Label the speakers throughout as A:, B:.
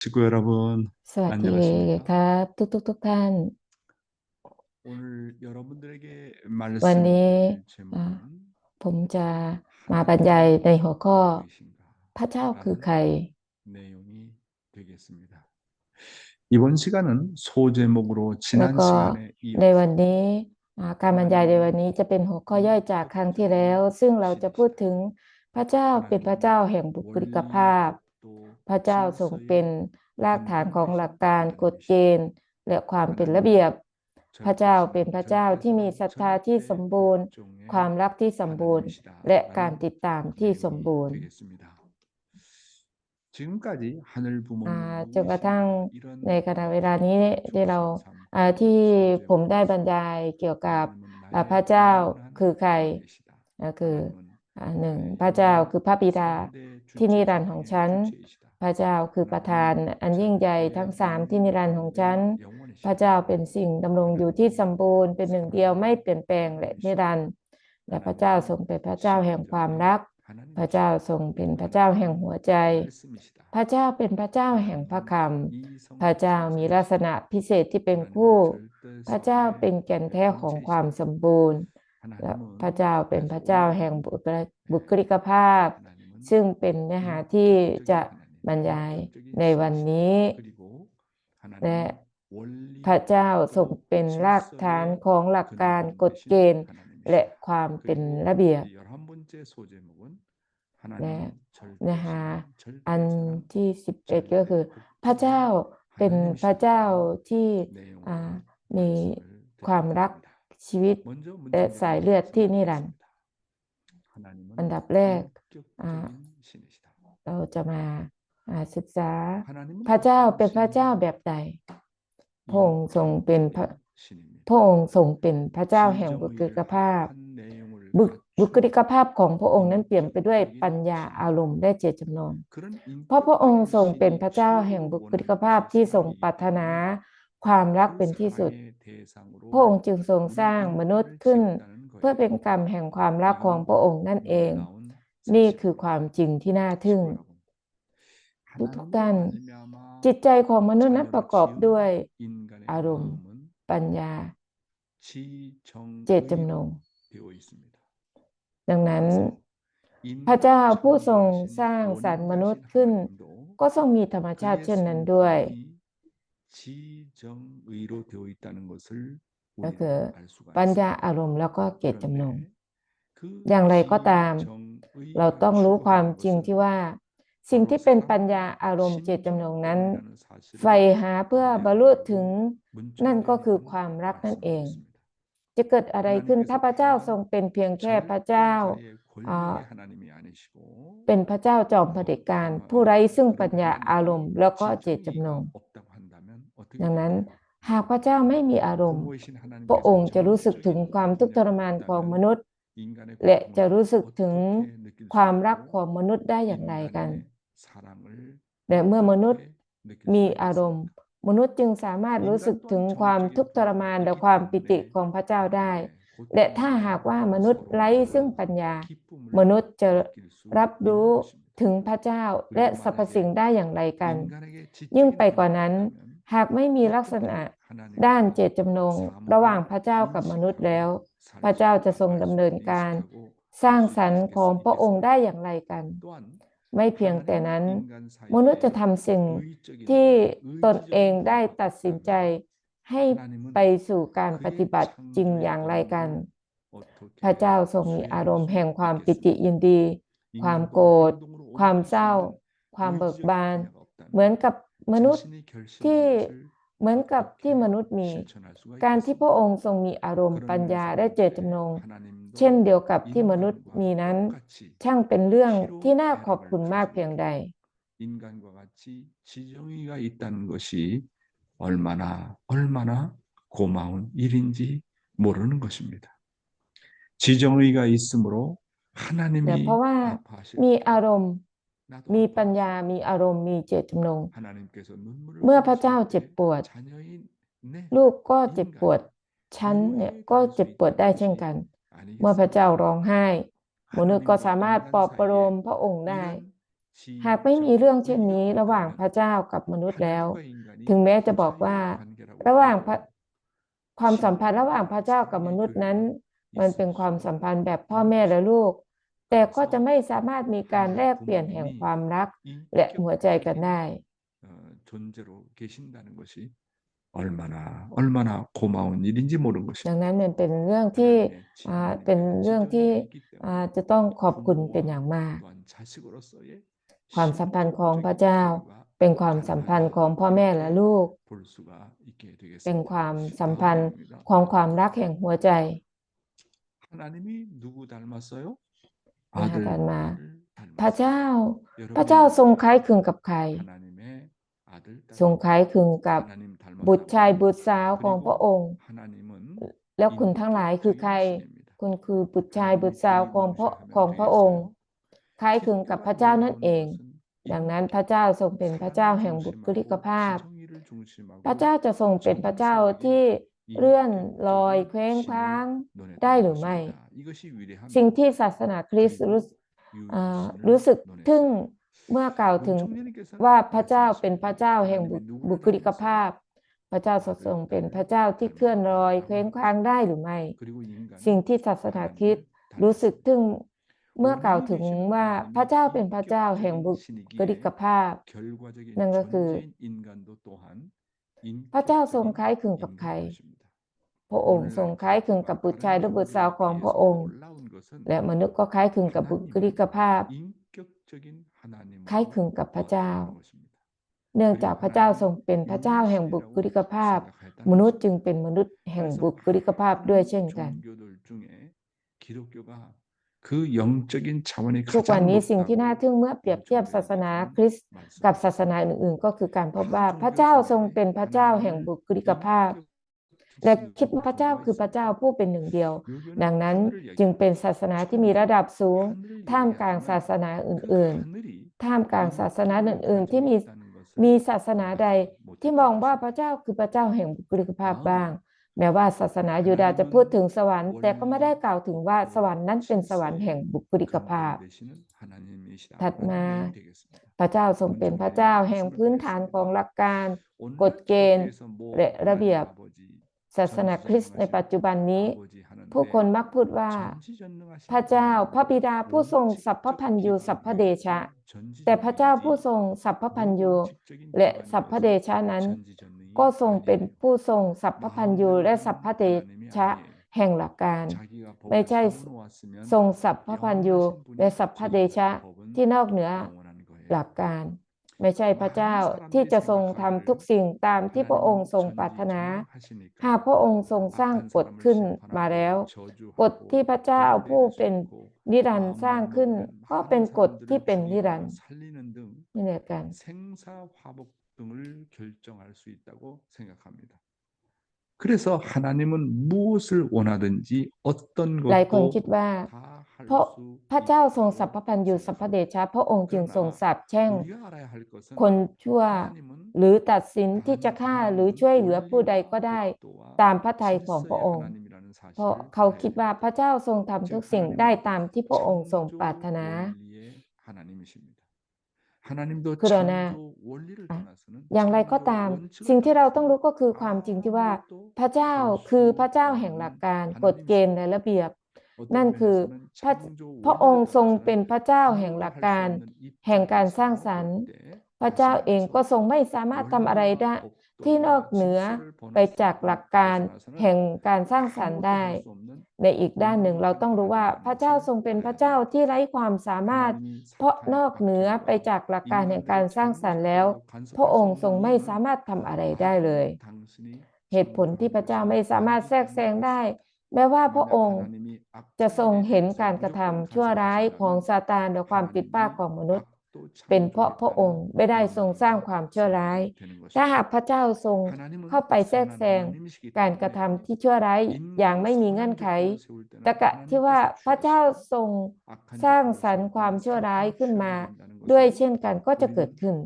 A: 친구 여러분,
B: สวัสดี
A: 안녕하십니까?
B: ครับ ทุกทุกทุกท่าน
A: 오늘 여러분들에게
B: วันนี้
A: 말씀드릴
B: อ่า
A: 제목은
B: ผมจะมาบรรยายในหัวข้อ
A: 어디 계신가?
B: พระเจ้าคือใคร
A: 내용이 되겠습니다. 이번 시간은 소제목으로
B: แล้ว
A: 지난
B: ก็
A: 시간에
B: ใน
A: 이어서
B: วันนี้อ่าการบรรยายในวันนี้จะเป็นหัวข้อย่อยจากครั้งที่แล้ว ซึ่งเราจะพูดถึงพระเจ้าเป็นพระเจ้าแห่งบุคลิกภาพ
A: 또
B: พระเจ้าทรงเป็นรากฐานของหลักการกฎเกณฑ์ และความเป็นระเบียบ พระเจ้าเป็นพระเจ้าที่มีศรัทธาที่สมบูรณ์ ความรักที่สมบูรณ์ และการติดตามที่สมบูรณ์จนกระทั่งในขณะเวลานี้ที่เราที่ผมได้บรรยายเกี่ยวกับพระเจ้าคือใครคือหนึ่งพระเจ้าคือพระบิดาที่นิรันดร์ของฉัน พระเจ้าคือประธานอันยิ่งใหญ่ทั้งสามที่นิรันดร์ของฉัน พระเจ้าเป็นสิ่งดำรงอยู่ที่สมบูรณ์เป็นหนึ่งเดียวไม่เปลี่ยนแปลงและนิรันดร์และพระเจ้าทรงเป็นพระเจ้าแห่งความรัก พระเจ้าทรงเป็นพระเจ้าแห่งหัวใจ พระเจ้าเป็นพระเจ้าแห่งพระคำพระเจ้ามีลักษณะพิเศษที่เป็นคู่ พระเจ้าเป็นแก่นแท้ของความสมบูรณ์และพระเจ้าเป็นพระเจ้าแห่งบุคลิบุคลิกภาพ ซึ่งเป็นเนื้อหาที่จะ บรรยายในวันนี้ และพระเจ้าทรงเป็นรากฐานของหลักการกฎเกณฑ์และความเป็นระเบียบและเนื้อหาอันที่11ก็คือ พระเจ้าเป็นพระเจ้าที่อ่ามีความรักชีวิตและสายเลือดที่นิรันดร์อันดับแรกอ่าเราจะมาอ่า ศึกษาพระเจ้าเป็นพระเจ้าแบบใดพระองค์ทรงเป็นพระพระองค์ทรงเป็นพระเจ้าแห่งบุคลิกภาพ บุคบุคลิกภาพของพระองค์นั้นเปลี่ยนไปด้วยปัญญาอารมณ์และเจตจำนงเพราะพระองค์ทรงเป็นพระเจ้าแห่งบุคลิกภาพที่ทรงปรารถนาความรักเป็นที่สุด พระองค์จึงทรงสร้างมนุษย์ขึ้น เพื่อเป็นกรรมแห่งความรักของพระองค์นั่นเอง นี่คือความจริงที่น่าทึ่ง ทุกๆท่าน จิตใจของมนุษย์นั้นประกอบด้วย อารมณ์ ปัญญา เจตจำนง ดังนั้น พระเจ้าผู้ทรงสร้างสรรค์มนุษย์ขึ้น ก็ทรงมีธรรมชาติเช่นนั้นด้วยก็คือปัญญาอารมณ์แล้วก็เจตจำนง อย่างไรก็ตาม เราต้องรู้ความจริงที่ว่า สิ่งที่เป็นปัญญาอารมณ์เจตจำนงนั้นใฝ่หาเพื่อบรรลุถึงนั่นก็คือความรักนั่นเอง จะเกิดอะไรขึ้นถ้าพระเจ้าทรงเป็นเพียงแค่พระเจ้า เป็นพระเจ้าจอมเผด็จการ ผู้ไร้ซึ่งปัญญาอารมณ์แล้วก็เจตจำนง ดังนั้นหากพระเจ้าไม่มีอารมณ์ พระองค์จะรู้สึกถึงความทุกข์ทรมานของมนุษย์ และจะรู้สึกถึงความรักของมนุษย์ได้อย่างไรกัน และเมื่อมนุษย์มีอารมณ์ มนุษย์จึงสามารถรู้สึกถึงความทุกข์ทรมานและความปิติของพระเจ้าได้ และถ้าหากว่ามนุษย์ไร้ซึ่งปัญญา มนุษย์จะรับรู้ถึงพระเจ้าและสรรพสิ่งได้อย่างไรกัน ยิ่งไปกว่านั้น หากไม่มีลักษณะด้านเจตจำนง ระหว่างพระเจ้ากับมนุษย์แล้ว พระเจ้าจะทรงดำเนินการ สร้างสรรค์ของพระองค์ได้อย่างไรกัน ไม่เพียงแต่นั้น มนุษย์จะทำสิ่งที่ตนเองได้ตัดสินใจให้ไปสู่การปฏิบัติจริงอย่างไรกัน พระเจ้าทรงมีอารมณ์แห่งความปิติยินดี ความโกรธ ความเศร้า ความเบิกบาน เหมือนกับมนุษย์ที่ เหมือนกับที่มนุษย์มี การที่พระองค์ทรงมีอารมณ์ปัญญาได้เจตจำนง เช่นเดียวกับที่มนุษย์มีนั้น ช่างเป็นเรื่องที่น่าขอบคุณมากเพียงใดแต่เพราะว่ามีอารมณ์ มีปัญญามีอารมณ์มีเจตจำนง เมื่อพระเจ้าเจ็บปวด ลูกก็เจ็บปวดฉันเนี่ยก็เจ็บปวดได้เช่นกัน เมื่อพระเจ้าร้องไห้มนุษย์ก็สามารถปลอบประโลมพระองค์ได้ หากไม่มีเรื่องเช่นนี้ระหว่างพระเจ้ากับมนุษย์แล้ว ถึงแม้จะบอกว่า ระหว่างความสัมพันธ์ระหว่างพระเจ้ากับมนุษย์นั้น มันเป็นความสัมพันธ์แบบพ่อแม่และลูก แต่ก็จะไม่สามารถมีการแลกเปลี่ยนแห่งความรัก และหัวใจกันได้ดังนั้นมันเป็นเรื่องที่เป็นเรื่องที่จะต้องขอบคุณเป็นอย่างมาก ความสัมพันธ์ของพระเจ้า เป็นความสัมพันธ์ของพ่อแม่และลูก เป็นความสัมพันธ์ของความรักแห่งหัวใจ พากันมา พระเจ้า พระเจ้าทรงคล้ายคลึงกับใคร ทรงคล้ายคลึงกับบุตรชายบุตรสาวของพระองค์ แล้วคุณทั้งหลายคือใคร คุณคือบุตรชายบุตรสาวของพระของพระองค์ คล้ายคลึงกับพระเจ้านั่นเอง ดังนั้นพระเจ้าทรงเป็นพระเจ้าแห่งบุตรกุลิกภาพ พระเจ้าจะทรงเป็นพระเจ้าที่ เลื่อนลอยเคว้งคว้างได้หรือไม่ สิ่งที่ศาสนาคริสต์รู้อ่ารู้สึกทึ่งเมื่อกล่าวถึงว่าพระเจ้าเป็นพระเจ้าแห่งบุบุคลิกภาพ พระเจ้าทรงเป็นพระเจ้าที่เคลื่อนลอยเคว้งคว้างได้หรือไม่ สิ่งที่ศาสนาคริสต์รู้สึกทึ่งเมื่อกล่าวถึงว่าพระเจ้าเป็นพระเจ้าแห่งบุคลิกภาพ นั่นก็คือ พระเจ้าทรงคล้ายคลึงกับใคร พระองค์ทรงคล้ายคลึงกับบุตรชายและบุตรสาวของพระองค์ และมนุษย์ก็คล้ายคลึงกับบุคลิกภาพ คล้ายคลึงกับพระเจ้า เนื่องจากพระเจ้าทรงเป็นพระเจ้าแห่งบุคลิกภาพ มนุษย์จึงเป็นมนุษย์แห่งบุคลิกภาพด้วยเช่นกันทุกวันนี้สิ่งที่น่าทึ่งเมื่อเปรียบเทียบศาสนาคริสต์กับศาสนาอื่นๆ ก็คือการพบว่าพระเจ้าทรงเป็นพระเจ้าแห่งบุคลิกภาพ และคิดว่าพระเจ้าคือพระเจ้าผู้เป็นหนึ่งเดียว ดังนั้นจึงเป็นศาสนาที่มีระดับสูง ท่ามกลางศาสนาอื่น ๆ ท่ามกลางศาสนาอื่น ๆ ที่มีมีศาสนาใดที่มองว่าพระเจ้าคือพระเจ้าแห่งบุคลิกภาพบ้าง แม้ว่าศาสนายูดาห์จะพูดถึงสวรรค์ แต่ก็ไม่ได้กล่าวถึงว่าสวรรค์นั้นเป็นสวรรค์แห่งบุคลิกภาพ ถัดมา พระเจ้าทรงเป็นพระเจ้าแห่งพื้นฐานของหลักการ กฎเกณฑ์และระเบียบ ศาสนาคริสต์ในปัจจุบันนี้ ผู้คนมักพูดว่า พระเจ้าพระบิดาผู้ทรงสัพพพัญญูสัพพเดชะ แต่พระเจ้าผู้ทรงสัพพพัญญูและสัพพเดชะนั้น ก็ทรงเป็นผู้ทรงสัพพพัญญูและสัพพเดชะแห่งหลักการ ไม่ใช่ทรงสัพพพัญญูและสัพพเดชะที่นอกเหนือหลักการ ไม่ใช่พระเจ้าที่จะทรงทำทุกสิ่งตามที่พระองค์ทรงปรารถนา หากพระองค์ทรงสร้างกฎขึ้นมาแล้ว กฎที่พระเจ้าผู้เป็นนิรันดร์สร้างขึ้น ก็เป็นกฎที่เป็นนิรันดร์นี่แหละกัน
A: 그래서 하나님은 무엇을 원하든지 어떤
B: หลายคน
A: 것도
B: คิดว่า
A: 다할
B: เพราะ
A: 수
B: พระเจ้าทรง
A: 있다고
B: สัพพพัญญูสัพพเดชะ พระองค์จึงทรง
A: 그러나
B: สาปแช่ง
A: 우리가 알아야 할 것은
B: คนชั่ว
A: 하나님은
B: หรือตัดสินที่จะฆ่าหรือช่วยเหลือผู้ใดก็ได้ ตามพระทัยของพระองค์
A: 하나님이라는
B: เพราะ
A: 사실을
B: เขา
A: 알아야
B: คิดว่าพระเจ้าทรงทำทุกสิ่งได้ตามที่พระองค์ทรงปรารถนา
A: 창조 원리의 하나님이십니다. 하나님도
B: 그러나 อย่างไรก็ตาม สิ่งที่เราต้องรู้ก็คือความจริงที่ว่า พระเจ้าคือพระเจ้าแห่งหลักการกฎเกณฑ์และระเบียบ นั่นคือพระพระองค์ทรงเป็นพระเจ้าแห่งหลักการ แห่งการสร้างสรรค์ พระเจ้าเองก็ทรงไม่สามารถทำอะไรได้ ที่นอกเหนือไปจากหลักการแห่งการสร้างสรรค์ได้ ในอีกด้านหนึ่งเราต้องรู้ว่าพระเจ้าทรงเป็นพระเจ้าที่ไร้ความสามารถ เพราะนอกเหนือไปจากหลักการแห่งการสร้างสรรค์แล้ว พระองค์ทรงไม่สามารถทำอะไรได้เลย เหตุผลที่พระเจ้าไม่สามารถแทรกแซงได้แม้ว่าพระองค์จะทรงเห็นการกระทำชั่วร้ายของซาตานและความผิดพลาดของมนุษย์ เป็นเพราะพระองค์ไม่ได้ทรงสร้างความชั่วร้าย ถ้าหากพระเจ้าทรงเข้าไปแทรกแซงการกระทำที่ชั่วร้ายอย่างไม่มีเงื่อนไขตะกะที่ว่าพระเจ้าทรงสร้างสรรค์ความชั่วร้ายขึ้นมา ด้วยเช่นกันก็จะเกิดขึ้น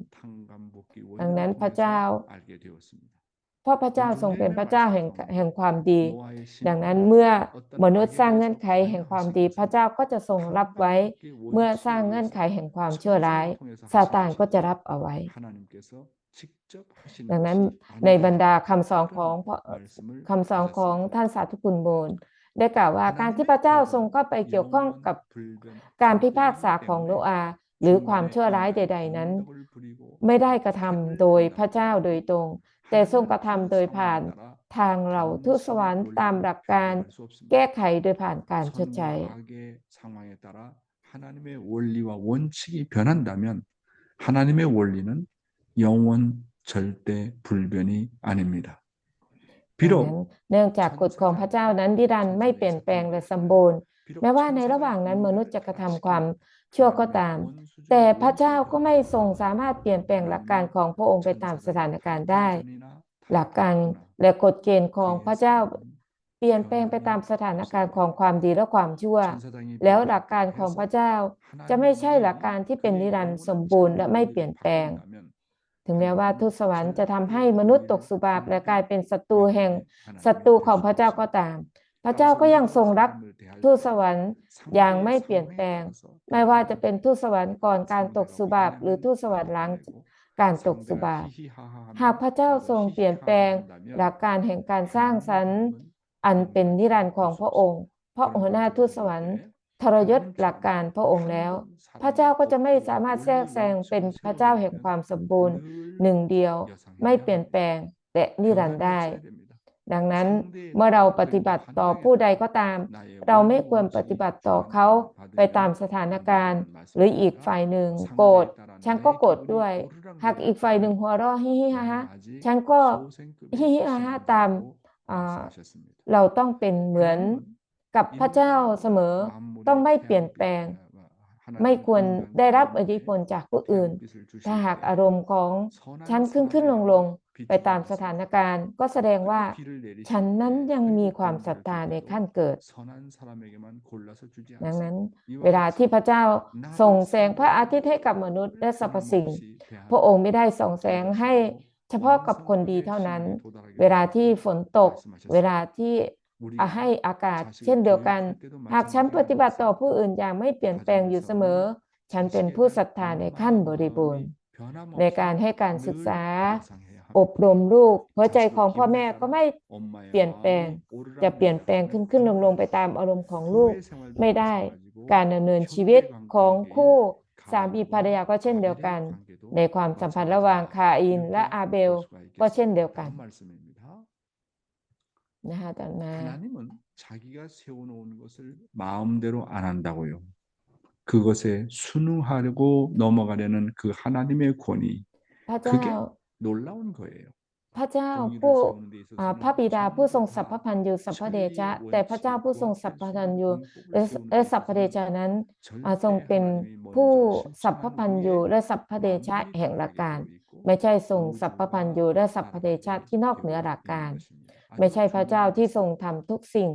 B: ดังนั้นพระเจ้า เพราะพระเจ้าทรงเป็นพระเจ้าแห่งแห่งความดี ดังนั้นเมื่อมนุษย์สร้างเงื่อนไขแห่งความดี พระเจ้าก็จะทรงรับไว้ เมื่อสร้างเงื่อนไขแห่งความชั่วร้ายซาตานก็จะรับเอาไว้ ดังนั้นในบรรดาคำสอนของคำสอนของท่านสาธุคุณโบนได้กล่าวว่าการที่พระเจ้าทรงเข้าไปเกี่ยวข้องกับการพิพากษาของโนอาห์หรือความชั่วร้ายใด ๆ นั้น ไม่ได้กระทำโดยพระเจ้าโดยตรง แต่ทรงกระทำโดยผ่านทางเราทุสวรรค์ตามหลักการแก้ไขโดยผ่านการชดใช้
A: 하나님의 원리와 원칙이 변한다면 하나님의 원리는 영원 절대 불변이 아닙니다.
B: ดังนั้นเนื่องจากกฎของพระเจ้านั้นนิรันดร์ไม่เปลี่ยนแปลงและสมบูรณ์ แม้ว่าในระหว่างนั้นมนุษย์จะกระทำความ ชั่วก็ตาม แต่พระเจ้าก็ไม่ทรงสามารถเปลี่ยนแปลงหลักการของพระองค์ไปตามสถานการณ์ได้ หลักการและกฎเกณฑ์ของพระเจ้าเปลี่ยนแปลงไปตามสถานการณ์ของความดีและความชั่ว แล้วหลักการของพระเจ้าจะไม่ใช่หลักการที่เป็นนิรันดร์สมบูรณ์และไม่เปลี่ยนแปลง ถึงแม้ว่าทูตสวรรค์จะทำให้มนุษย์ตกสุบาปและกลายเป็นศัตรูแห่งศัตรูของพระเจ้าก็ตาม พระเจ้าก็ยังทรงรักทูตสวรรค์อย่างไม่เปลี่ยนแปลง ไม่ว่าจะเป็นทูตสวรรค์ก่อนการตกสุบาปหรือทูตสวรรค์หลังการตกสุบาปหากพระเจ้าทรงเปลี่ยนแปลงหลักการแห่งการสร้างสรรค์อันเป็นนิรันดร์ของพระองค์ เพราะหัวหน้าทูตสวรรค์ทรยศหลักการพระองค์แล้ว พระเจ้าก็จะไม่สามารถแทรกแซงเป็นพระเจ้าแห่งความสมบูรณ์หนึ่งเดียว ไม่เปลี่ยนแปลงและนิรันดร์ได้ ดังนั้นเมื่อเราปฏิบัติต่อผู้ใดก็ตาม เราไม่ควรปฏิบัติต่อเขาไปตามสถานการณ์ หรืออีกฝ่ายหนึ่งโกรธฉันก็โกรธด้วย หากอีกฝ่ายหนึ่งหัวเราะฮิฮิฮาฮาฉันก็ฮิฮิฮาฮาตามเราต้องเป็นเหมือนกับพระเจ้าเสมอต้องไม่เปลี่ยนแปลง ไม่ควรได้รับอิทธิพลจากผู้อื่น ถ้าหากอารมณ์ของฉันขึ้นขึ้นลงลง ไปตามสถานการณ์ ก็แสดงว่า ฉันนั้นยังมีความศรัทธาในขั้นเกิด ดังนั้น เวลาที่พระเจ้าส่งแสงพระอาทิตย์ให้กับมนุษย์และสรรพสิ่ง พระองค์ไม่ได้ส่งแสงให้เฉพาะกับคนดีเท่านั้น เวลาที่ฝนตก เวลาที่ให้อากาศ เช่นเดียวกัน หากฉันปฏิบัติต่อผู้อื่นอย่างไม่เปลี่ยนแปลงอยู่เสมอ ฉันเป็นผู้ศรัทธาในขั้นบริบูรณ์ ในการให้การศึกษา อบรมลูก หัวใจของพ่อแม่ก็ไม่เปลี่ยนแปลง จะเปลี่ยนแปลงขึ้นขึ้นลงลงไปตามอารมณ์ของลูก ไม่ได้ การดำเนินชีวิตของคู่สามีภรรยาก็เช่นเดียวกัน ในความสัมพันธ์ระหว่างคาอิน และอาเบลก็เช่นเดียวกัน นะคะต่อมา
A: 하나님은 자기가 세워놓은 것을 마음대로 안 한다고요. 그것에 순응하려고 넘어가려는 그 하나님의 권위
B: พระเจ้า
A: 그게 놀라운 거예요.
B: พระเจ้า
A: 공의를
B: ผู้
A: 세우는 데
B: อ่า
A: 있어서는
B: พระบิดาผู้ทรงสัพพพันยูสัพพเดชะ แต่พระเจ้าผู้ทรงสัพพพันยูและและสัพพเดชะนั้นอ่าทรงเป็นผู้สัพพพันยูและสัพพเดชะแห่งหลักการ ไม่ใช่ทรงสัพพพันยูและสัพพเดชะที่นอกเหนือหลักการ ไม่ใช่พระเจ้าที่ทรงทำทุกสิ่ง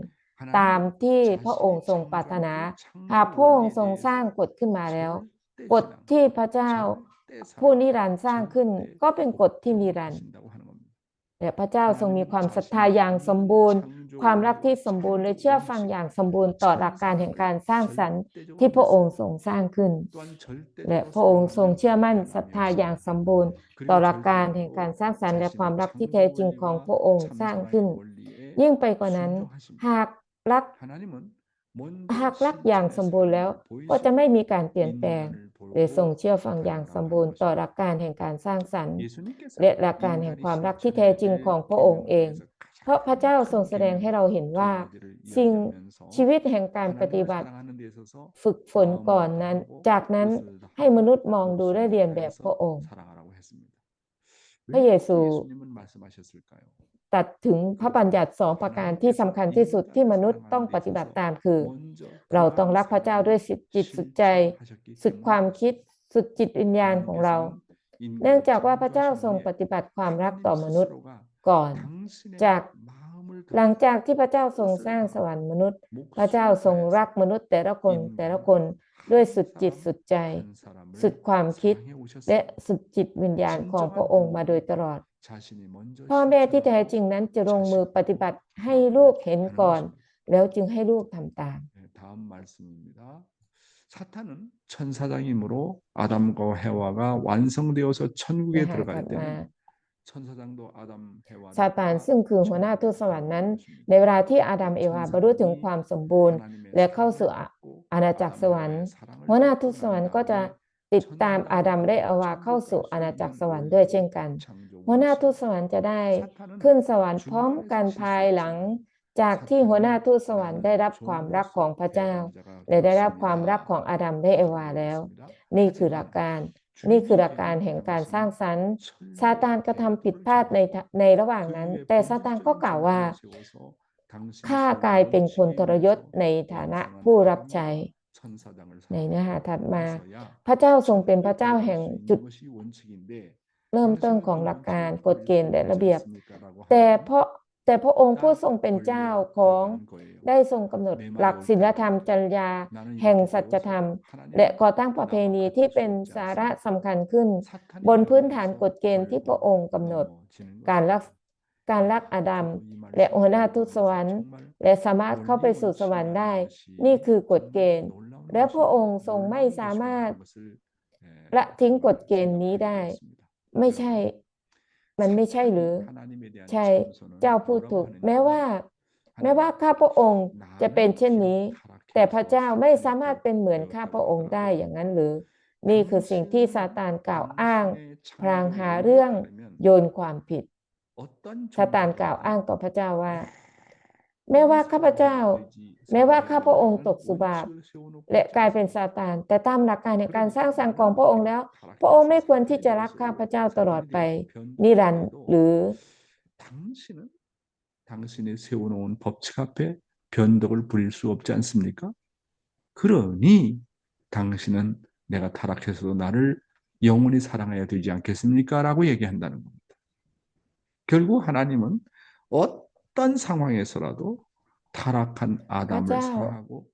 B: ตามที่พระองค์ทรงปรารถนา หากพระองค์ทรงสร้างกฎขึ้นมาแล้ว กฎที่พระเจ้า ผู้นิรันดร์สร้างขึ้นก็เป็นกฎที่นิรันดร์แต่พระเจ้าทรงมีความศรัทธาอย่างสมบูรณ์ ความรักที่สมบูรณ์และเชื่อฟังอย่างสมบูรณ์ต่อหลักการแห่งการสร้างสรรค์ที่พระองค์ทรงสร้างขึ้น และพระองค์ทรงเชื่อมั่นศรัทธาอย่างสมบูรณ์ ต่อหลักการแห่งการสร้างสรรค์และความรักที่แท้จริงของพระองค์สร้างขึ้น ยิ่งไปกว่านั้น หากรักหากรักอย่างสมบูรณ์แล้วก็จะไม่มีการเปลี่ยนแปลง และทรงเชื่อฟังอย่างสมบูรณ์ต่อหลักการแห่งการสร้างสรรค์ และหลักการแห่งความรักที่แท้จริงของพระองค์เอง เพราะพระเจ้าทรงแสดงให้เราเห็นว่า สิ่งชีวิตแห่งการปฏิบัติ ฝึกฝนก่อนนั้น จากนั้นให้มนุษย์มองดูและเรียนแบบพระองค์ พระเยซู ตัดถึงพระบัญญัติสองประการที่สำคัญที่สุดที่มนุษย์ต้องปฏิบัติตามคือ เราต้องรักพระเจ้าด้วยจิตสุดใจ สุดความคิดสุดจิตวิญญาณของเรา เนื่องจากว่าพระเจ้าทรงปฏิบัติความรักต่อมนุษย์ก่อน จากหลังจากที่พระเจ้าทรงสร้างสวรรค์มนุษย์ พระเจ้าทรงรักมนุษย์แต่ละคนแต่ละคนด้วยสุดจิตสุดใจ สุดความคิด และสุดจิตวิญญาณของพระองค์มาโดยตลอด พ่อแม่ที่แท้
A: 실천하고
B: จริงนั้นจะลงมือปฏิบัติให้ลูกเห็น
A: 하는
B: ก่อน
A: 것입니다.
B: แล้วจึงให้ลูกทำตาม
A: 네, 다음 말씀입니다. 사탄은 천사장이므로 아담과 해와가 완성되어서
B: นะ
A: 천국에
B: คะถั
A: 들어갈
B: ดมา
A: 때는 천사장도 아담 해와
B: ซาตานซึ่งคือหัวหน้าทูตสวรรค์นั้น ในเวลาที่อาดัมเอวาบรรลุถึงความสมบูรณ์ และเข้าสู่อาณาจักรสวรรค์ หัวหน้าทูตสวรรค์ก็จะติดตามอาดัมและเอวาเข้าสู่อาณาจักรสวรรค์ด้วยเช่นกัน หัวหน้าทูตสวรรค์จะได้ขึ้นสวรรค์พร้อมกันภายหลังจากที่หัวหน้าทูตสวรรค์ได้รับความรักของพระเจ้า และได้รับความรักของอาดัมและเอวาแล้ว นี่คือหลักการ นี่คือหลักการแห่งการสร้างสรรค์ซาตานกระทำผิดพลาดในทะในระหว่างนั้น แต่ซาตานก็กล่าวว่าข้ากลายเป็นคนทรยศในฐานะผู้รับใช้ในเนื้อหาถัดมา พระเจ้าทรงเป็นพระเจ้าแห่งจุด เริ่มต้นของหลักการกฎเกณฑ์และระเบียบ แต่เพราะแต่พระองค์ผู้ทรงเป็นเจ้าของได้ทรงกำหนดหลักศีลธรรมจริยา แห่งสัจธรรม และก่อตั้งประเพณีที่เป็นสาระสำคัญขึ้น บนพื้นฐานกฎเกณฑ์ที่พระองค์กำหนด การรักการรักอาดัมและหัวหน้าทูตสวรรค์ และสามารถเข้าไปสู่สวรรค์ได้ นี่คือกฎเกณฑ์ และพระองค์ทรงไม่สามารถละทิ้งกฎเกณฑ์นี้ได้ ไม่ใช่ มันไม่ใช่หรือ ใช่เจ้าพูดถูก แม้ว่า แม้ว่าข้าพระองค์จะเป็นเช่นนี้ แต่พระเจ้าไม่สามารถเป็นเหมือนข้าพระองค์ได้อย่างนั้นหรือ นี่คือสิ่งที่ซาตานกล่าวอ้าง พรางหาเรื่องโยนความผิดซาตานกล่าวอ้างต่อพระเจ้าว่า แม้ว่าข้าพเจ้า แม้ว่าข้าพระองค์ตกสุบาป และกลายเป็นซาตาน แต่ตามหลักการในการสร้างสรรค์ของพระองค์แล้ว พระองค์ไม่ควรที่จะรักข้าพเจ้าตลอดไป นิรันดร์หรือ
A: 당신은 당신이 세워놓은 법칙 앞에 변덕을 부릴 수 없지 않습니까? 그러니 당신은 내가 타락해서도 나를 영원히 사랑해야 되지 않겠습니까? 라고 얘기한다는 겁니다. 결국 하나님은 어떤 상황에서라도 타락한 아담을
B: 맞아요.
A: 사랑하고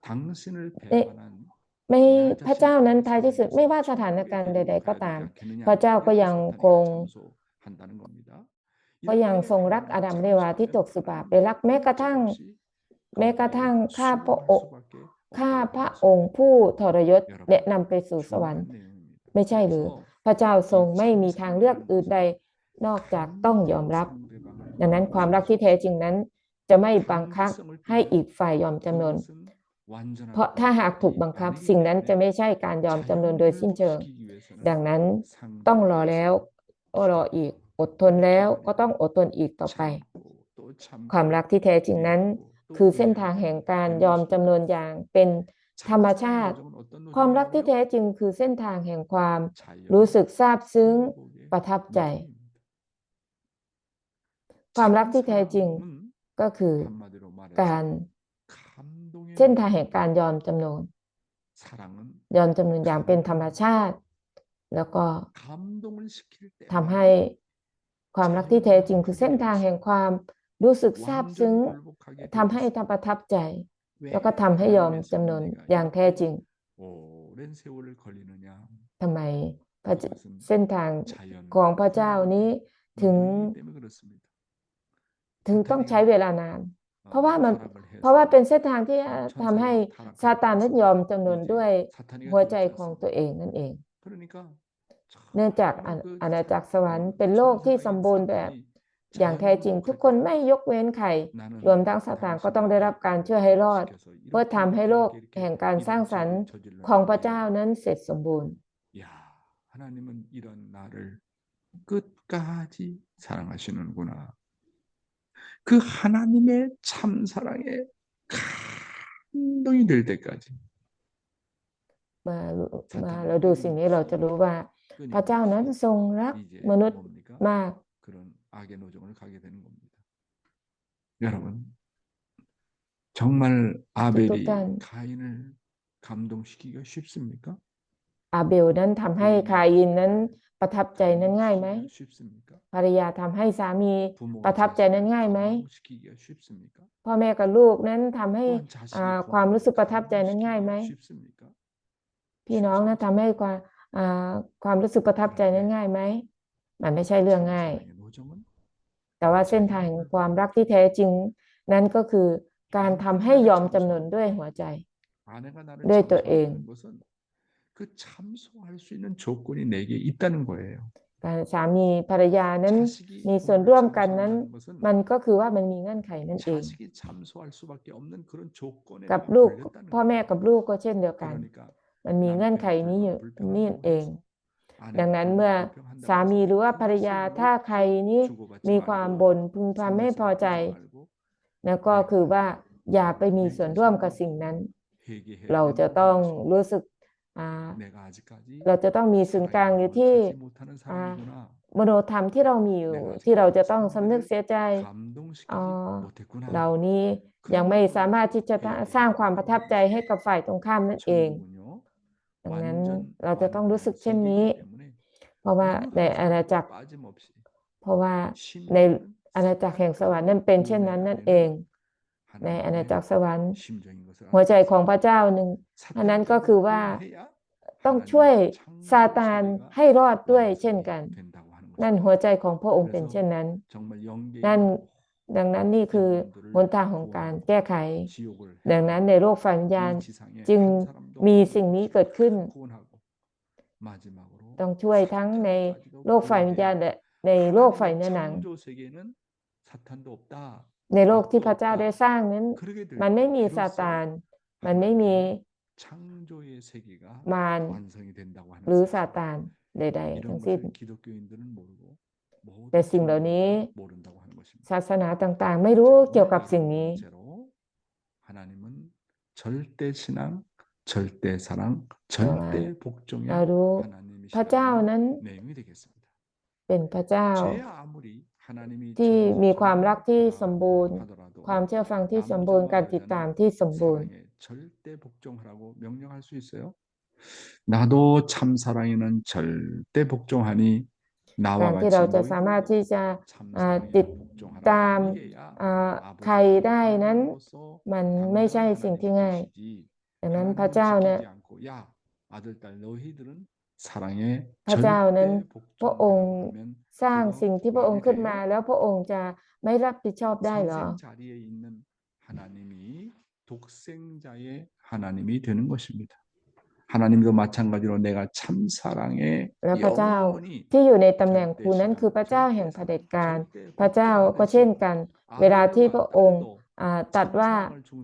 A: 당신을
B: 네.
A: 배반한
B: ไม่พระเจ้านั้นท้ายที่สุดไม่ว่าสถานการณ์ใด ๆ ก็ตาม พระเจ้าก็ยังคง ก็ยังทรงรักอาดัมและเอวาที่ตกสุบาปและรักแม้กระทั่ง แม้กระทั่งข้าพระองค์ข้าพระองค์ผู้ทรยศและนำไปสู่สวรรค์ ไม่ใช่หรือ พระเจ้าทรงไม่มีทางเลือกอื่นใด นอกจากต้องยอมรับ ดังนั้นความรักที่แท้จริงนั้น จะไม่บังคับให้อีกฝ่ายยอมจำนน เพราะถ้าหากถูกบังคับสิ่งนั้นจะไม่ใช่การยอมจำนนโดยสิ้นเชิง ดังนั้นต้องรอแล้วก็รออีกอดทนแล้วก็ต้องอดทนอีกต่อไป ความรักที่แท้จริงนั้น คือเส้นทางแห่งการยอมจำนนอย่างเป็นธรรมชาติ ความรักที่แท้จริงคือเส้นทางแห่งความ รู้สึกซาบซึ้งประทับใจ ความรักที่แท้จริง ก็คือการเส้นทางแห่งการยอมจำนนยอมจำนนอย่างเป็นธรรมชาติ แล้วก็ทำให้ความรักที่แท้จริงคือเส้นทางแห่งความรู้สึกซาบซึ้งทำให้ทำประทับใจ แล้วก็ทำให้ยอมจำนนอย่างแท้จริงทำไมพระเจเส้นทางของพระเจ้านี้ถึง ถึงต้องใช้เวลานาน เพราะว่ามัน เพราะว่าเป็นเส้นทางที่ทำให้ซาตานนั้นยอมจำนนด้วยหัวใจของตัวเองนั่นเอง เนื่องจากอาอาณาจักรสวรรค์เป็นโลกที่สมบูรณ์แบบ อย่างแท้จริง ทุกคนไม่ยกเว้นใคร รวมทั้งซาตานก็ต้องได้รับการช่วยให้รอด เพื่อทำให้โลกแห่งการสร้างสรรค์ของพระเจ้านั้นเสร็จสมบูรณ์
A: 야, 하나님은 이런 나를 끝까지 사랑하시는구나. 그 하나님의 참 사랑에 감동이 될 때까지
B: มามาเราดูสิ่งนี้เราจะรู้ว่า พระเจ้านั้นทรงรัก
A: 이제
B: มนุษย์
A: 뭡니까?
B: มาก
A: 그런 악의 노정을 가게 되는 겁니다. 여러분, 정말 아벨이
B: 똑똑한-
A: 가인을 감동시키기가 쉽습니까?
B: อาเบลนั้นทำให้คายินนั้น ประทับใจนั้นง่ายไหมภรรยาทำให้สามีประทับใจนั้นง่ายไหมพ่อแม่กับลูกนั้นทำให้ความรู้สึกประทับใจนั้นง่ายไหมพี่น้องนะทำให้ความความรู้สึกประทับใจนั้นง่ายไหมมันไม่ใช่เรื่องง่าย แต่ว่าเส้นทางความรักที่แท้จริง นั้นก็คือการทำให้ยอมจำนนด้วยหัวใจ ด้
A: วยตัว
B: เอ
A: ง 그 참소할 수 있는 조건이 내게 있다는 거예요.
B: การสามีภรรยานั้น
A: 자식이
B: มีส่วน
A: 부모를
B: ร่วมกันนั้น
A: 참소한다는 것은
B: มันก็คือว่ามันมีเงื่อนไขนั่นเอง
A: 자식이 참소할 수밖에 없는 그런 조건에
B: กับ
A: 내가
B: ลูก
A: 걸렸다는
B: พ่อ
A: 거예요.
B: แม่กับลูกก็เช่นเดียวกัน
A: 그러니까
B: มันมีเงื่อนไขนี้อยู่นี่เอง ดังนั้นเมื่อสามีหรือว่าภรรยาถ้าใครนี้มีความบ่นพึงพำไม่พอใจ แล้วก็คือว่าอย่าไปมีส่วนร่วมกับสิ่งนั้น เราจะต้องรู้สึกอ่า เราจะต้องมีศูนย์กลางอยู่ที่อ่ามโนธรรมที่เรามีอยู่ ที่เราจะต้องสำนึกเสียใจ 어, เรานี้ยังไม่สามารถที่จะสร้างความประทับใจให้กับฝ่ายตรงข้ามนั่นเอง ดังนั้นเราจะต้องรู้สึกเช่นนี้ เพราะว่าในอาณาจักร เพราะว่าในอาณาจักรแห่งสวรรค์นั่นเป็นเช่นนั้นนั่นเอง ในอาณาจักรสวรรค์ หัวใจของพระเจ้าหนึ่งอันนั้นก็คือว่าต้องช่วยซาตานให้รอดด้วยเช่นกัน นั่นหัวใจของพระองค์เป็นเช่นนั้น นั่นดังนั้นนี่คือหนทางของการแก้ไข ดังนั้นในโลกฝันญาณจึงมีสิ่งนี้เกิดขึ้น ต้องช่วยทั้งในโลกฝ่ายวิญญาณและในโลกฝ่ายเนื้อหนัง ในโลกที่พระเจ้าได้สร้างนั้น มันไม่มีซาตาน มันไม่มีมารหรือซาตานใดๆทั้งสิ้นแต่สิ่งเหล่านี้ ศาสนาต่างๆ ไม่รู้เกี่ยวกับสิ่งนี้เรารู้พระเจ้านั้น เป็นพระเจ้า ที่
A: 저를
B: มีความรักที่
A: 사랑하더라도
B: สมบูรณ์ ความเชื่อฟังที่สมบูรณ์ การติดตามที่สมบูรณ์
A: 사랑에 절대 복종하라고 명령할 수 있어요? 나도 참 사랑에는 절대 복종하니
B: กา
A: 나와
B: รที่
A: 같이
B: เราจะ
A: 너희도
B: สามารถที่จะ
A: 참
B: อ่า
A: 사랑에
B: ติด
A: 복종하라.
B: ตาม
A: 이게야
B: อ่า
A: 아버지의
B: ใครได้นั้น
A: 사랑으로서
B: มันไม่ใช่สิ่งที่ง่าย
A: 하나님의
B: ดังนั้น
A: 뜻이지.
B: พระเจ้าเนี่ย
A: 하나님은 지키지 않고, 야 아들 딸 너희들은 사랑에
B: พระเจ้านั้น
A: 절대
B: พระองค์
A: 복종하라고 하면
B: สร้าง
A: 그거
B: สิ่งที่พระองค์
A: 말이
B: ขึ้น
A: 돼요?
B: มา แล้วพระองค์จะไม่รับผิดชอบได้เหรอ
A: 선생 자리에 있는 하나님이 독생자의 하나님이 되는 것입니다. 하나님도 마찬가지로 내가 참 사랑에
B: แล้วพระเจ้า
A: 영원히
B: ที่อยู่ในตำแหน่งครูนั้นคือพระเจ้าแห่งเผด็จการ พระเจ้าก็เช่นกัน เวลาที่พระองค์อ่า ตัดว่า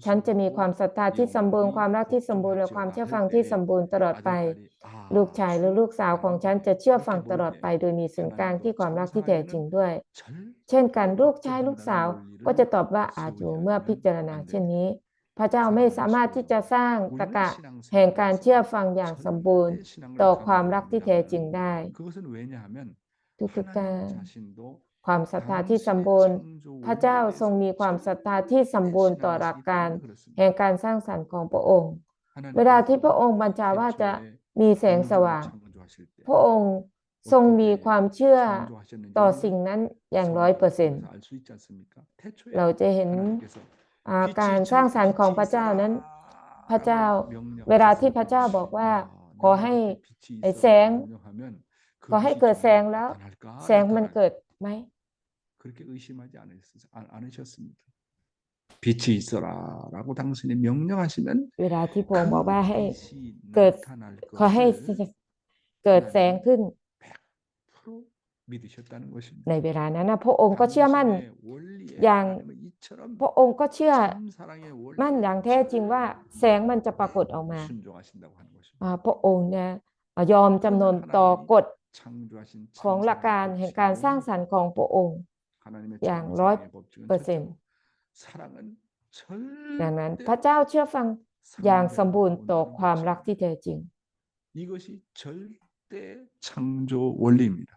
B: ฉันจะมีความศรัทธาที่สมบูรณ์ความรักที่สมบูรณ์และความเชื่อฟังที่สมบูรณ์ตลอดไป ลูกชายหรือลูกสาวของฉันจะเชื่อฟังตลอดไป โดยมีศูนย์กลางที่ความรักที่แท้จริงด้วย เช่นกันลูกชายลูกสาวก็จะตอบว่าอาจูเมื่อพิจารณาเช่นนี้ พระเจ้าไม่สามารถที่จะสร้างตะกะแห่งการเชื่อฟังอย่างสมบูรณ์ ต่อความรักที่แท้จริงได้ ทุกๆการ ความศรัทธาที่สมบูรณ์ พระเจ้าทรงมีความศรัทธาที่สมบูรณ์ต่อหลักการ แห่งการสร้างสรรค์ของพระองค์ เวลาที่พระองค์บัญชาว่าจะมีแสงสว่าง พระองค์ทรงมีความเชื่อต่อสิ่งนั้นอย่างร้อยเปอร์เซ็นต์เราจะเห็นอ่าการสร้างสรรค์ของพระเจ้านั้น พระเจ้า เวลาที่พระเจ้าบอกว่า ขอให้ไอ้แสง ขอให้เกิดแสงแล้ว แสงมันเกิดไหม
A: 그렇게 의심하지 않으셨- 않- 않으셨습니까? 빛이 있어라라고 당신이 명령하시면
B: เวลาที่พระองค์บอกว่าให้
A: 빛이
B: เกิด
A: 나타날
B: ขอให้
A: 것을
B: เกิดแสงขึ้น
A: 100% 믿으셨다는 것입니다.
B: ในเวลานั้นนะพระองค์ก็เชื่อมั่น
A: 당신의 원리에
B: 양
A: 하나님은 이처럼
B: พระองค์ก็เชื่อ
A: 참 사랑의 원리에
B: มั่นอย่างแท้จริงว่าแสงมันจะปรากฏออกมา
A: 순종하신다고 하는 것입니다.
B: อ่าพระองค์เนี่ยอ่ายอมจำนนต่อกฎ
A: 창조하신 참
B: ของหลักการ
A: 사랑의
B: แห่งการ
A: 법칙은
B: สร้างสรรค์ของพระองค์
A: 하나님의
B: 양
A: 참
B: ร้อย
A: 사랑의 법칙은
B: เปอร์เซ็นต์
A: 첫째로 사랑은
B: ดังนั้น
A: 절대
B: พระเจ้าเชื่อฟังอย่างสมบูรณ์
A: 상대가
B: ต่อ
A: 원하는
B: ความรัก
A: 것입니다.
B: ที่แท้จริง
A: 이것이 절대 창조 원리입니다.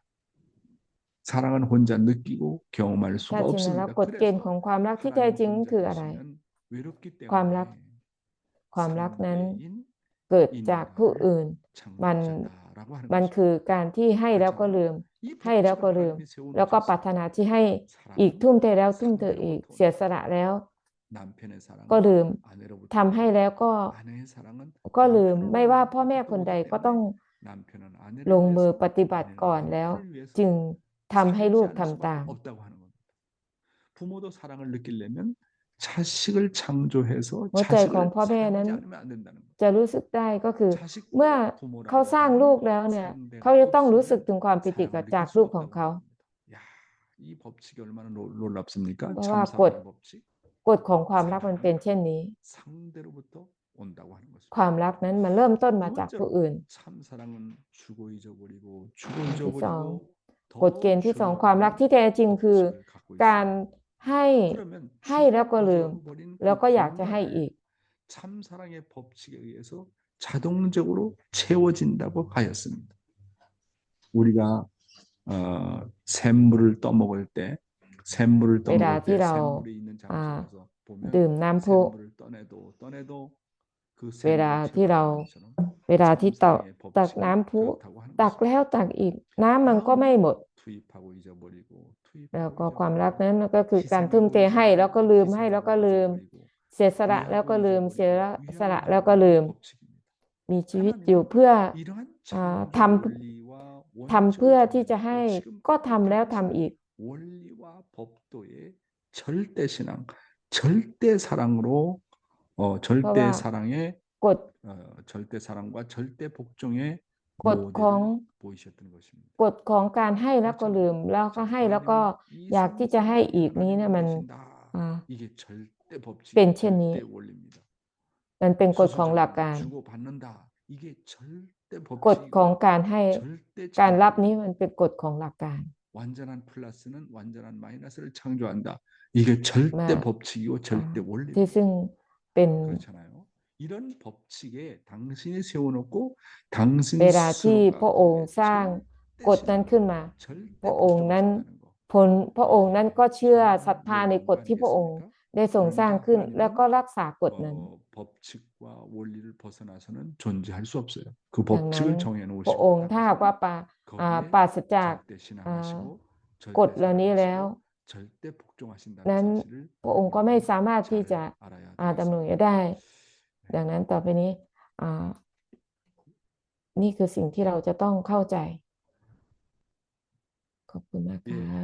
A: 사랑은 혼자 느끼고 경험할
B: ถ้า
A: 수가
B: จริงแล้ว
A: 없습니다.
B: กฎเกณฑ์ของความรักที่แท้จริงคืออะไร
A: 외롭기 때문에
B: ความรัก ความรักนั้น
A: 상대인
B: เกิดจากผู้อื่น มัน
A: 창조하셨다라고 하는
B: มัน
A: 것입니다.
B: คือการที่ให้แล้วก็ลืม
A: 이
B: ให้แล้วก็ลืม แล้วก็ปรารถนาที่ให้อีกทุ่มเทแล้วทุ่มเทอีกเสียสละแล้ว ก็ลืมทำให้แล้วก็ ก็ลืมไม่ว่าพ่อแม่คนใดก็ต้องลงมือปฏิบัติก่อนแล้ว จึงทำให้ลูกทำตาม
A: 없다고 하는 겁니다. 부모도 사랑을 느끼려면 자식을 창조해서
B: หัวใจของ
A: 자식을
B: พ่อแม่นั้น
A: 사랑하지 않으면 안 된다는 거예요.
B: จะรู้สึกได้ก็คือ
A: 자식도
B: เมื่อ
A: 부모라고
B: เขาสร้าง
A: 하는
B: ลูกแล้วเนี่ย
A: 상대가
B: เขาจะต้องรู้สึก
A: 없으면
B: ถึงความปิติ
A: 사랑을
B: จาก
A: 느낄
B: ลู
A: 수
B: กของ
A: 없다는
B: เขา
A: 겁니다. 야, 이 법칙이 얼마나 놀- 놀랍습니까?
B: 뭐,
A: 참
B: 아,
A: 사랑의
B: 곧.
A: 법칙.
B: กฎของความรักมันเป็นเช่นนี้
A: 상대로부터 온다고 하는 것입니다.
B: ความรักนั้นมันเริ่มต้นมาจากผู้อื่น
A: 참 사랑은 주고 잊어버리고 주고
B: ที่สอง
A: 잊어버리고
B: กฎเกณฑ์ที่สองความรักที่แท้จริงคือ การ ให้
A: 그러면
B: ให้แล้วก็ลืม
A: 잊어버린 그
B: แล้วก็อยากจะให้
A: 공간에
B: อีก
A: 참 사랑의 법칙에 의해서 자동적으로 채워진다고 하였습니다. 우리가 어, 샘물을 떠먹을 때 샘물을 떠먹을
B: 왜라
A: 때
B: 디라오.
A: 샘물이 있는
B: 아,
A: 장소에서 보면
B: ดื่มน้ำพุ
A: 샘물을 떠내도 떠내도 그
B: เวลา
A: 샘물을
B: ที่เรา
A: 채워가는 것처럼
B: เวลาที่ตัก
A: 참 사랑의
B: ตัก
A: 법칙은
B: น้ำพุ
A: 그렇다고 하는
B: ตัก
A: 것입니다.
B: แล้วตักอีก น้ำมันก็ไม่หมด
A: 투입하고 잊어버리고
B: แล้ว
A: 투입하고
B: ก็ความรัก
A: 잊어버리고
B: นั้นก็คือการทุ่มเทให้แล้วก็ลืมให้แล้วก็ลืม เสียสละแล้วก็ลืม เสียสละแล้วก็ลืม มีชีวิตอยู่เพื่อ 아, 담 ทำเพื่อที่จะให้ก็ทำแล้วทำอีก
A: 원리와 법도의 절대 신앙, 절대 사랑으로 어, 절대
B: 봐봐.
A: 사랑의
B: กฎ
A: 어, 절대 사랑과 절대 복종의
B: 곧 공-
A: 모델을 보이셨던 것입니다.
B: กฎของการให้แล้วก็ลืม แล้วก็ให้แล้วก็ อยากที่จะให้อีกนี้เนี่ยมัน อ่า
A: 이게 절대 법칙,
B: เป็นเช่นนี้
A: 절대 원리입니다.
B: มันเป็นกฎของหลักการ
A: 주고 받는다. 이게 절대
B: กฎของ
A: 법칙이고
B: การให้
A: 절대
B: การรับ
A: 절대
B: นี้มันเป็นกฎของหลักการ
A: 완전한 플러스는 완전한 마이너스를 창조한다. 이게 절대
B: 마-
A: 법칙이고 절대
B: ที่
A: 원리입니다.
B: ซึ่ง เป็นเวลาที่พระองค์สร้างกฎนั้นขึ้นมา พระองค์นั้นผลพระองค์นั้นก็เชื่อศรัทธาในกฎที่พระองค์ได้ทรงสร้างขึ้น แล้วก็รักษากฎนั้น
A: ดังนั้น
B: พระองค์ถ้ากว่าปราศจากกฎเหล่านี้แล้ว
A: นั้น
B: พระองค์ก็ไม่สามารถที่จะดำรงอยู่ได้ ดังนั้นต่อไปนี้นี่คือสิ่งที่เราจะต้องเข้าใจ ขอบคุณมากค่ะ